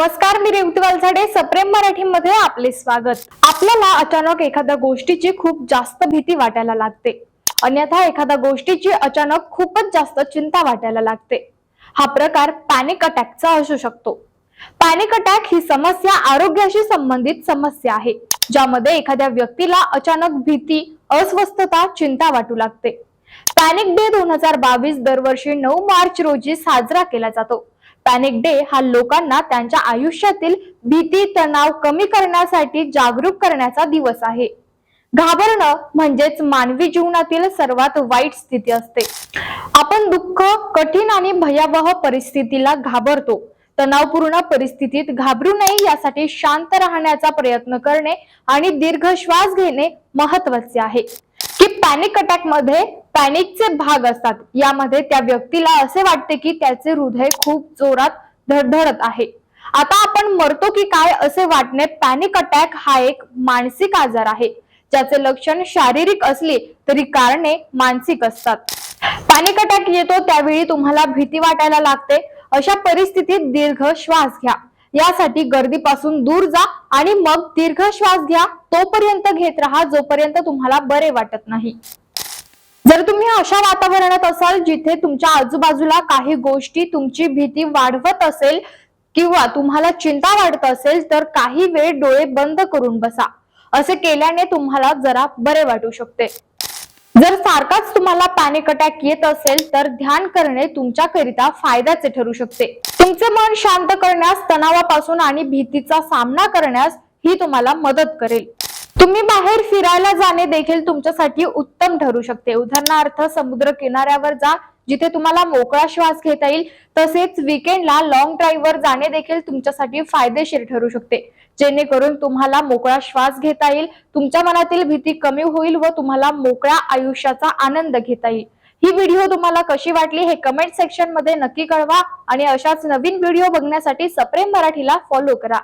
नमस्कार मी रेवती वालझाडे सप्रेम मराठीमध्ये आपले स्वागत. आपल्याला अचानक एखाद्या गोष्टीची खूप जास्त भीती वाटायला लागते. अन्यथा एखाद्या गोष्टीची अचानक खूपच जास्त चिंता वाटायला लागते. हा प्रकार पॅनिक अटॅकचा असू शकतो. पॅनिक अटॅक ही समस्या आरोग्याशी संबंधित समस्या आहे ज्यामध्ये एखाद्या व्यक्तीला अचानक भीती अस्वस्थता चिंता वाटू लागते. पॅनिक डे दोन हजार बावीस दरवर्षी नऊ मार्च रोजी साजरा केला जातो. पॅनिक डे हा लोकांना त्यांच्या आयुष्यातील भीती तणाव कमी करण्यासाठी जागरूक करण्याचा दिवस आहे. घाबरणं म्हणजेच मानवी जीवनातील सर्वात वाईट स्थिती असते. आपण दुःख कठीण आणि भयावह परिस्थितीला घाबरतो. तणावपूर्ण परिस्थितीत घाबरू नये यासाठी शांत राहण्याचा प्रयत्न करणे आणि दीर्घ श्वास घेणे महत्त्वाचे आहे. पॅनिक अटॅकमध्ये पॅनिकचे भाग असतात. यामध्ये त्या व्यक्तीला असे वाटते की त्याचे हृदय खूप जोरात धडधडत आहे. आता आपण मरतो की काय असे वाटणे पॅनिक अटॅक हा एक मानसिक आजार आहे. ज्याचे लक्षण शारीरिक असले तरी कारणे मानसिक असतात. पॅनिक अटॅक येतो त्यावेळी तुम्हाला भीती वाटायला लागते. अशा परिस्थितीत दीर्घ श्वास घ्या. यासाठी गर्दीपासून दूर जा आणि मग दीर्घ श्वास घ्या. तोपर्यंत घेत राहा जोपर्यंत तुम्हाला बरे वाटत नाही. जर तुम्ही अशा वातावरणात असाल जिथे तुमच्या आजूबाजूला काही गोष्टी तुमची भीती वाढवत असेल किंवा तुम्हाला चिंता वाढत असेल तर काही वेळ डोळे बंद करून बसा. असे केल्याने तुम्हाला जरा बरे वाटू शकते. जर सारखाच तुम्हाला पॅनिक अटॅक येत असेल तर ध्यान करणे तुमच्याकरिता फायद्याचे ठरू शकते. तुमचे मन शांत करण्यास तणावापासून आणि भीतीचा सामना करण्यास ही तुम्हाला मदत करेल. तुम्ही बाहेर फिरायला जाणे देखील तुमच्यासाठी उत्तम ठरू शकते. उदाहरणार्थ समुद्र किनाऱ्यावर जा जिथे तुम्हाला मोकळा श्वास घेता येईल. तसेच विकेंडला लॉंग ड्राईव्हवर जाणे देखील तुमच्यासाठी फायदेशीर ठरू शकते. जेणेकरून तुम्हाला मोकळा श्वास घेता येईल तुमच्या मनातील भीती कमी होईल व तुम्हाला मोकळ्या आयुष्याचा आनंद घेता येईल. ही व्हिडिओ तुम्हाला कशी वाटली हे कमेंट सेक्शनमध्ये नक्की कळवा आणि अशाच नवीन व्हिडिओ बघण्यासाठी सप्रेम मराठीला फॉलो करा.